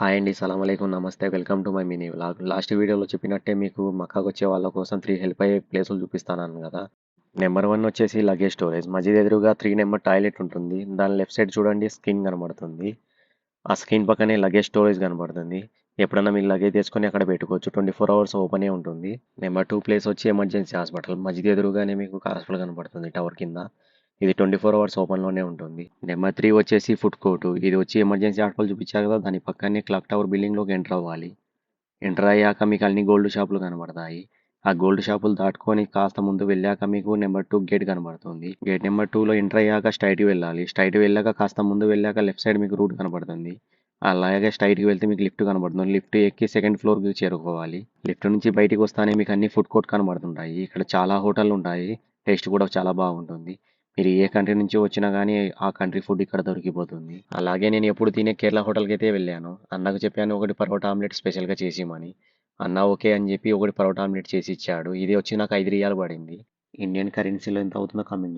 Hi అండి సలాం అలైకుం నమస్తే welcome to my mini vlog. Last వీడియోలో చెప్పినట్టే మీకు మక్కాకు వచ్చే వాళ్ళ కోసం త్రీ హెల్ప్ అయ్యే ప్లేసులు చూపిస్తాను కదా. నెంబర్ వన్ వచ్చేసి లగేజ్ స్టోరేజ్. మధ్యది ఎదురుగా త్రీ నెంబర్ టాయిలెట్ ఉంటుంది. దాని లెఫ్ట్ సైడ్ చూడండి స్క్రీన్ కనబడుతుంది. ఆ స్క్రీన్ పక్కనే లగేజ్ స్టోరేజ్ కనబడుతుంది. ఎప్పుడన్నా మీరు లగేజ్ తీసుకొని అక్కడ పెట్టుకోవచ్చు. ట్వంటీ ఫోర్ అవర్స్ ఓపెనే ఉంటుంది. నెంబర్ టూ ప్లేస్ వచ్చి ఎమర్జెన్సీ హాస్పిటల్. మధ్యది ఎదురుగానే మీకు హాస్పిటల్ కనబడుతుంది టవర్ కింద. ఇది ట్వంటీ ఫోర్ అవర్స్ ఓపెన్లోనే ఉంటుంది. నెంబర్ త్రీ వచ్చేసి ఫుడ్ కోర్ట్. ఇది వచ్చి ఎమర్జెన్సీ హాస్పిటల్ చూపించారు కదా దాని పక్కనే క్లాక్ టవర్ బిల్డింగ్లోకి ఎంటర్ అవ్వాలి. ఎంటర్ అయ్యాక మీకు అన్ని గోల్డ్ షాపులు కనబడతాయి. ఆ గోల్డ్ షాపులు దాటుకొని కాస్త ముందు వెళ్ళాక మీకు నెంబర్ టూ గేట్ కనబడుతుంది. గేట్ నెంబర్ టూలో ఎంటర్ అయ్యాక స్ట్రైట్ వెళ్ళాలి. స్ట్రైట్ వెళ్ళాక కాస్త ముందు వెళ్ళాక లెఫ్ట్ సైడ్ మీకు రూట్ కనబడుతుంది. అలాగే స్ట్రైట్కి వెళ్తే మీకు లిఫ్ట్ కనబడుతుంది. లిఫ్ట్ ఎక్కి సెకండ్ ఫ్లోర్కి చేరుకోవాలి. లిఫ్ట్ నుంచి బయటికి వస్తానే మీకు అన్ని ఫుడ్ కోర్ట్ కనబడుతుంటాయి. ఇక్కడ చాలా హోటళ్ళు ఉంటాయి. టేస్ట్ కూడా చాలా బాగుంటుంది. మీరు ఏ కంట్రీ నుంచి వచ్చినా కానీ ఆ కంట్రీ ఫుడ్ ఇక్కడ దొరికిపోతుంది. అలాగే నేను ఎప్పుడు తినే కేరళ హోటల్కి అయితే వెళ్ళాను. అన్నకు చెప్పాను ఒకటి పరోటా ఆమ్లెట్ స్పెషల్గా చేసేయమని అన్న ఓకే అని చెప్పి ఒకటి పరోటా ఆమ్లెట్ చేసి ఇచ్చాడు. ఇది వచ్చి నాకు ఐదు రియాలు పడింది. ఇండియన్ కరెన్సీలో ఎంత అవుతుందో కామెంట్